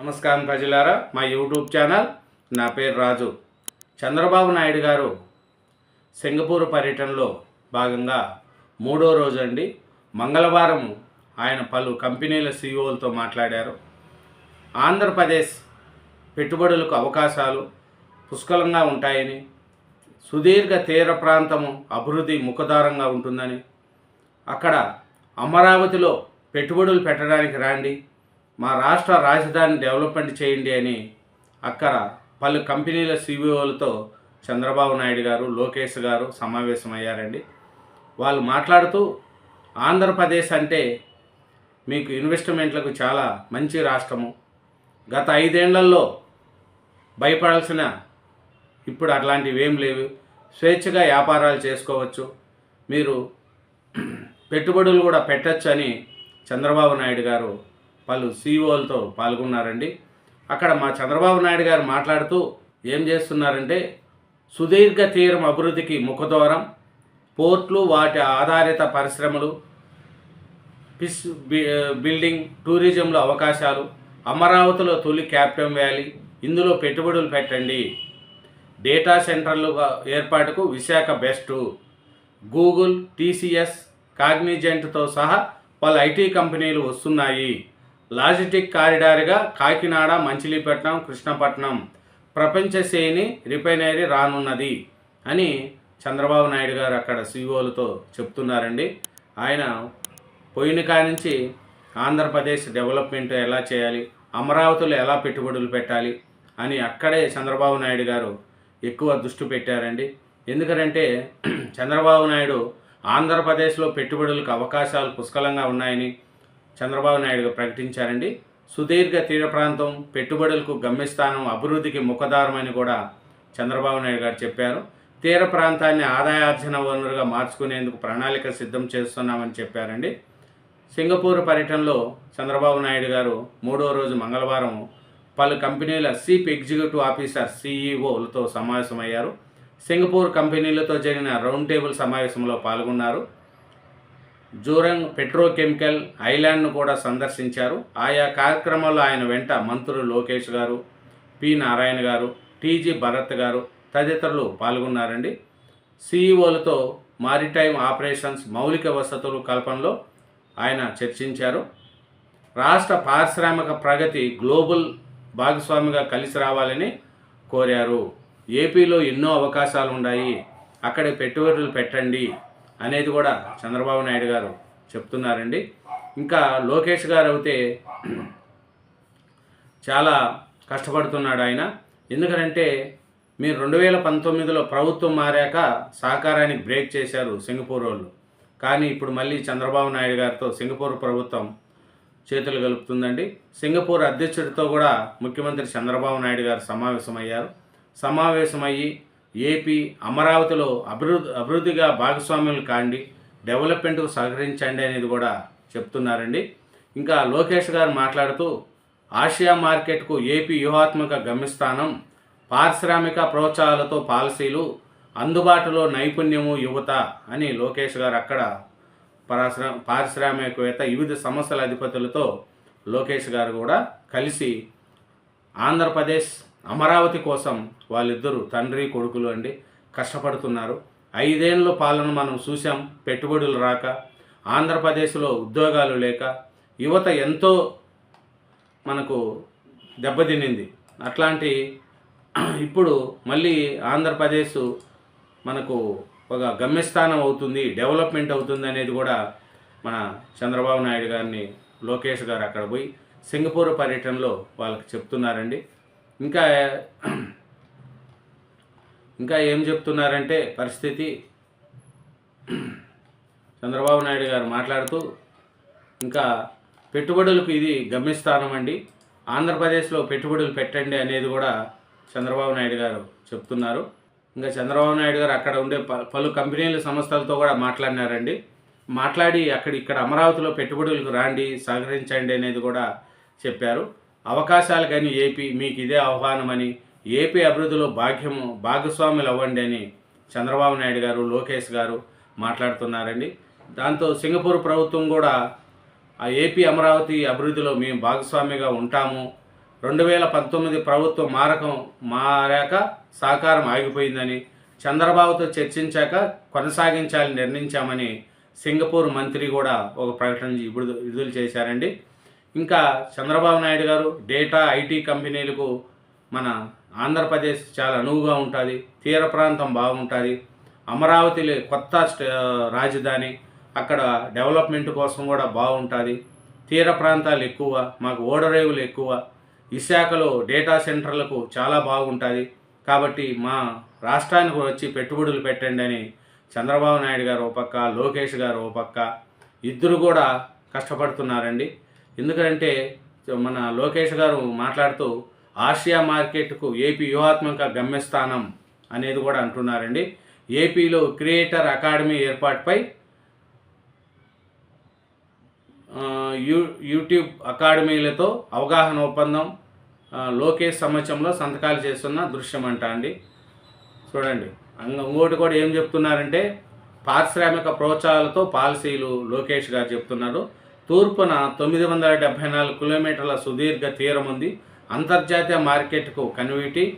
నమస్కారం ప్రజలారా మా యూట్యూబ్ ఛానల్ నా పేరు రాజు. చంద్రబాబు నాయుడు గారు సింగపూర్ పర్యటనలో భాగంగా మూడో రోజు అండి మంగళవారం ఆయన పలు కంపెనీల సీఈఓలతో మాట్లాడారు. ఆంధ్రప్రదేశ్ పెట్టుబడులకు అవకాశాలు పుష్కలంగా ఉంటాయని సుదీర్ఘ తీర ప్రాంతము అభివృద్ధి ముఖదారంగా ఉంటుందని అక్కడ అమరావతిలో పెట్టుబడులు పెట్టడానికి రాండి మా రాష్ట్ర రాజధాని డెవలప్మెంట్ చేయండి అని అక్కడ పలు కంపెనీల సిఇఓలతో చంద్రబాబు నాయుడు గారు లోకేష్ గారు సమావేశమయ్యారండి. వాళ్ళు మాట్లాడుతూ ఆంధ్రప్రదేశ్ అంటే మీకు ఇన్వెస్ట్మెంట్లకు చాలా మంచి రాష్ట్రము. గత ఐదేళ్ళలో భయపడాల్సిన ఇప్పుడు అట్లాంటివి ఏం లేవు. స్వేచ్ఛగా వ్యాపారాలు చేసుకోవచ్చు. మీరు పెట్టుబడులు కూడా పెట్టచ్చు అని చంద్రబాబు నాయుడు గారు పలు సీఈఓలతో పాల్గొన్నారండి. అక్కడ మా చంద్రబాబు నాయుడు గారు మాట్లాడుతూ ఏం చేస్తున్నారంటే సుదీర్ఘ తీరం అభివృద్ధికి ముఖద్వారం పోర్ట్లు వాటి ఆధారిత పరిశ్రమలు ఫిష్ బి- బిల్డింగ్ టూరిజంలో అవకాశాలు అమరావతిలో తొలి క్యాప్టెన్ వ్యాలీ ఇందులో పెట్టుబడులు పెట్టండి. డేటా సెంటర్లు ఏర్పాటుకు విశాఖ బెస్ట్. గూగుల్ టీసీఎస్ కాగ్నిజెంట్తో సహా పలు ఐటీ కంపెనీలు వస్తున్నాయి. లాజిస్టిక్ కారిడార్గా కాకినాడ మంచిలీపట్నం కృష్ణపట్నం ప్రపంచ శ్రేణి రిఫైనరీ రానున్నది అని చంద్రబాబు నాయుడు గారు అక్కడ సీఓలతో చెప్తున్నారండి. ఆయన పోయిన కాడి నుంచి ఆంధ్రప్రదేశ్ డెవలప్మెంట్ ఎలా చేయాలి అమరావతిలో ఎలా పెట్టుబడులు పెట్టాలి అని అక్కడే చంద్రబాబు నాయుడు గారు ఎక్కువ దృష్టి పెట్టారండి. ఎందుకంటే చంద్రబాబు నాయుడు ఆంధ్రప్రదేశ్లో పెట్టుబడులకు అవకాశాలు పుష్కలంగా ఉన్నాయని చంద్రబాబు నాయుడు ప్రకటించారండి. సుదీర్ఘ తీర ప్రాంతం పెట్టుబడులకు గమ్యస్థానం అభివృద్ధికి ముఖదారమని కూడా చంద్రబాబు నాయుడు గారు చెప్పారు. తీర ప్రాంతాన్ని ఆదాయార్జన వనరుగా మార్చుకునేందుకు ప్రణాళిక సిద్ధం చేస్తున్నామని చెప్పారండి. సింగపూర్ పర్యటనలో చంద్రబాబు నాయుడు గారు మూడో రోజు మంగళవారం పలు కంపెనీల చీఫ్ ఎగ్జిక్యూటివ్ ఆఫీసర్ సీఈఓలతో సమావేశమయ్యారు. సింగపూర్ కంపెనీలతో జరిగిన రౌండ్ టేబుల్ సమావేశంలో పాల్గొన్నారు. జూరంగ్ పెట్రోకెమికల్ ఐలాండ్ను కూడా సందర్శించారు. ఆయా కార్యక్రమాల్లో ఆయన వెంట మంత్రులు లోకేష్ గారు పి నారాయణ గారు టీజీ భరత్ గారు తదితరులు పాల్గొన్నారండి. సిఈఓలతో మారిటైమ్ ఆపరేషన్స్ మౌలిక వసతులు కల్పనలో ఆయన చర్చించారు. రాష్ట్ర పారిశ్రామిక ప్రగతి గ్లోబల్ భాగస్వామిగా కలిసి రావాలని కోరారు. ఏపీలో ఎన్నో అవకాశాలు ఉన్నాయి అక్కడ పెట్టుబడులు పెట్టండి. అనేది కూడా చంద్రబాబు నాయుడు గారు చెప్తున్నారండి. ఇంకా లోకేష్ గారు అయితే చాలా కష్టపడుతున్నాడు ఆయన. ఎందుకంటే మీరు రెండు వేల పంతొమ్మిదిలో ప్రభుత్వం మారాక సహకారానికి బ్రేక్ చేశారు సింగపూర్ వాళ్ళు. కానీ ఇప్పుడు మళ్ళీ చంద్రబాబు నాయుడు గారితో సింగపూర్ ప్రభుత్వం చేతులు కలుపుతుందండి. సింగపూర్ అధ్యక్షుడితో కూడా ముఖ్యమంత్రి చంద్రబాబు నాయుడు గారు సమావేశమయ్యారు. సమావేశమయ్యి ఏపీ అమరావతిలో అభివృద్ధి అభివృద్ధిగా భాగస్వామ్యులు కాండి డెవలప్మెంట్కు సహకరించండి అనేది కూడా చెప్తున్నారండి. ఇంకా లోకేష్ గారు మాట్లాడుతూ ఆసియా మార్కెట్కు ఏపీ వ్యూహాత్మక గమ్యస్థానం పారిశ్రామిక ప్రోత్సాహాలతో పాలసీలు అందుబాటులో నైపుణ్యము యువత అని లోకేష్ గారు అక్కడ పారిశ్రా పారిశ్రామికవేత్త వివిధ సంస్థల అధిపతులతో లోకేష్ గారు కూడా కలిసి ఆంధ్రప్రదేశ్ అమరావతి కోసం వాళ్ళిద్దరూ తండ్రి కొడుకులు అండి కష్టపడుతున్నారు. ఐదేళ్ళ పాలన మనం చూసాం పెట్టుబడులు రాక ఆంధ్రప్రదేశ్లో ఉద్యోగాలు లేక యువత ఎంతో మనకు దెబ్బతినింది. అట్లాంటి ఇప్పుడు మళ్ళీ ఆంధ్రప్రదేశ్ మనకు ఒక గమ్యస్థానం అవుతుంది డెవలప్మెంట్ అవుతుంది అనేది కూడా మన చంద్రబాబు నాయుడు గారిని లోకేష్ గారు అక్కడ పోయి సింగపూర్ పర్యటనలో వాళ్ళకి చెప్తున్నారండి. ఇంకా ఇంకా ఏం చెప్తున్నారంటే పరిస్థితి? చంద్రబాబు నాయుడు గారు మాట్లాడుతూ ఇంకా పెట్టుబడులకు ఇది గమ్యస్థానం అండి. ఆంధ్రప్రదేశ్లో పెట్టుబడులు పెట్టండి అనేది కూడా చంద్రబాబు నాయుడు గారు చెప్తున్నారు. ఇంకా చంద్రబాబు నాయుడు గారు అక్కడ ఉండే ప- పలు కంపెనీల సంస్థలతో కూడా మాట్లాడినారండి. మాట్లాడి అక్కడ ఇక్కడ అమరావతిలో పెట్టుబడులకు రాండి సహకరించండి అనేది కూడా చెప్పారు. అవకాశాలు కానీ ఏపీ మీకు ఇదే ఆహ్వానమని ఏపీ అభివృద్ధిలో భాగ్యము భాగస్వాములు అవ్వండి అని చంద్రబాబు నాయుడు గారు లోకేష్ గారు మాట్లాడుతున్నారండి. దాంతో సింగపూర్ ప్రభుత్వం కూడా ఆ ఏపీ అమరావతి అభివృద్ధిలో మేము భాగస్వామిగా ఉంటాము. రెండు వేల పంతొమ్మిది ప్రభుత్వం మారకం మారాక సహకారం ఆగిపోయిందని చంద్రబాబుతో చర్చించాక కొనసాగించాలని నిర్ణయించామని సింగపూర్ మంత్రి కూడా ఒక ప్రకటన విడుదల విడుదల చేశారండి. ఇంకా చంద్రబాబు నాయుడు గారు డేటా ఐటీ కంపెనీలకు మన ఆంధ్రప్రదేశ్ చాలా అనువుగా ఉంటుంది తీర ప్రాంతం బాగుంటుంది. అమరావతి కొత్త రాజధాని అక్కడ డెవలప్మెంట్ కోసం కూడా బాగుంటుంది. తీర ప్రాంతాలు ఎక్కువ మాకు ఓడరేవులు ఎక్కువ. విశాఖలో డేటా సెంటర్లకు చాలా బాగుంటుంది. కాబట్టి మా రాష్ట్రానికి వచ్చి పెట్టుబడులు పెట్టండి అని చంద్రబాబు నాయుడు గారు ఓ పక్క లోకేష్ గారు ఓ పక్క ఇద్దరు కూడా కష్టపడుతున్నారండి. ఎందుకంటే మన లోకేష్ గారు మాట్లాడుతూ ఆసియా మార్కెట్కు ఏపీ వ్యూహాత్మక గమ్యస్థానం అనేది కూడా అంటున్నారండి. ఏపీలో క్రియేటర్ అకాడమీ ఏర్పాటుపై యూ యూట్యూబ్ అకాడమీలతో అవగాహన ఒప్పందం లోకేష్ సమక్షంలో సంతకాలు చేస్తున్న దృశ్యం అంట అండి. చూడండి. అంగ- ఇంకోటి కూడా ఏం చెప్తున్నారంటే పారిశ్రామిక ప్రోత్సాహాలతో పాలసీలు లోకేష్ గారు చెప్తున్నారు. తూర్పున తొమ్మిది వందల డెబ్భై నాలుగు కిలోమీటర్ల సుదీర్ఘ తీరం ఉంది. అంతర్జాతీయ మార్కెట్కు కన్విటి.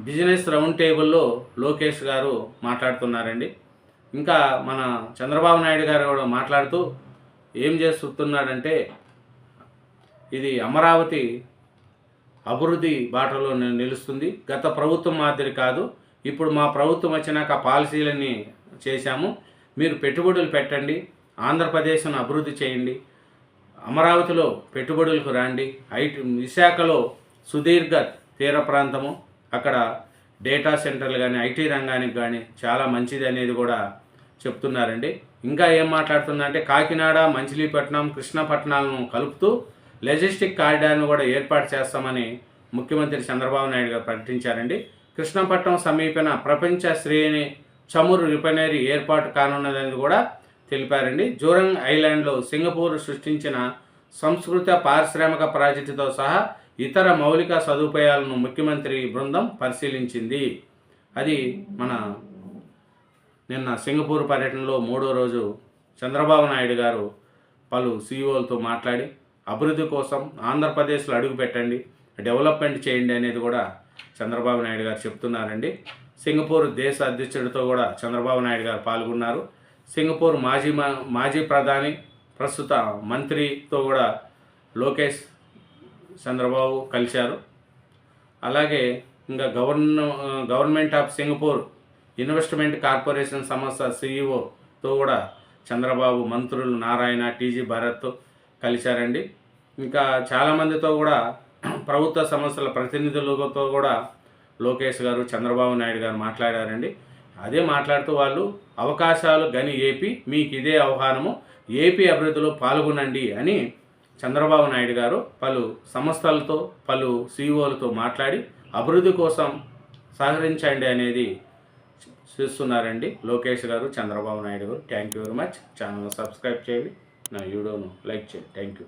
బిజినెస్ రౌండ్ టేబుల్లో లోకేష్ గారు మాట్లాడుతున్నారండి. ఇంకా మన చంద్రబాబు నాయుడు గారు కూడా మాట్లాడుతూ ఏం చేస్తున్నాడంటే ఇది అమరావతి అభివృద్ధి బాటలో నిలుస్తుంది. గత ప్రభుత్వం మాదిరి కాదు. ఇప్పుడు మా ప్రభుత్వం వచ్చినాక పాలసీలన్నీ చేశాము. మీరు పెట్టుబడులు పెట్టండి. ఆంధ్రప్రదేశ్ను అభివృద్ధి చేయండి. అమరావతిలో పెట్టుబడులకు రండి. ఐటీ విశాఖలో సుదీర్ఘ తీర ప్రాంతము. అక్కడ డేటా సెంటర్లు కానీ ఐటీ రంగానికి కానీ చాలా మంచిది అనేది కూడా చెప్తున్నారండి. ఇంకా ఏం మాట్లాడుతుందంటే కాకినాడ మంచిలీపట్నం కృష్ణపట్నాలను కలుపుతూ లెజిస్టిక్ కారిడార్ను కూడా ఏర్పాటు చేస్తామని ముఖ్యమంత్రి చంద్రబాబు నాయుడు గారు ప్రకటించారండి. కృష్ణపట్నం సమీపన ప్రపంచ శ్రేణి చమురు రిఫైనరీ ఏర్పాటు కానున్నదని కూడా తెలిపారండి. జోరంగ్ ఐలాండ్లో సింగపూర్ సృష్టించిన సంస్కృత పారిశ్రామిక ప్రాజెక్టుతో సహా ఇతర మౌలిక సదుపాయాలను ముఖ్యమంత్రి బృందం పరిశీలించింది. అది మన నిన్న సింగపూర్ పర్యటనలో మూడో రోజు చంద్రబాబు నాయుడు గారు పలు సీఈఓలతో మాట్లాడి అభివృద్ధి కోసం ఆంధ్రప్రదేశ్లో అడుగు పెట్టండి డెవలప్మెంట్ చేయండి అనేది కూడా చంద్రబాబు నాయుడు గారు చెప్తున్నారండి. సింగపూర్ దేశ అధ్యక్షుడితో కూడా చంద్రబాబు నాయుడు గారు పాల్గొన్నారు. సింగపూర్ మాజీ మా- మాజీ ప్రధాని ప్రస్తుత మంత్రితో కూడా లోకేష్ చంద్రబాబు కలిశారు. అలాగే ఇంకా గవర్న government of Singapore investment corporation సంస్థ సీఈఓతో కూడా చంద్రబాబు మంత్రులు నారాయణ టీజీ భరత్ కలిశారండి. ఇంకా చాలామందితో కూడా ప్రభుత్వ సంస్థల ప్రతినిధులతో కూడా లోకేష్ గారు చంద్రబాబు నాయుడు గారు మాట్లాడారండి. అదే మాట్లాడుతూ వాళ్ళు అవకాశాలు గని ఏపీ మీకు ఇదే ఆహ్వానము ఏపీ అభివృద్ధిలో పాల్గొనండి అని చంద్రబాబు నాయుడు గారు పలు సంస్థలతో పలు సీఈఓలతో మాట్లాడి అభివృద్ధి కోసం సహకరించండి అనేది చేస్తున్నారండి Lokesh garu Chandrababu Naidu garu. Thank you very much channel subscribe చేయండి. నా వీడియోను లైక్ చేయండి. Thank you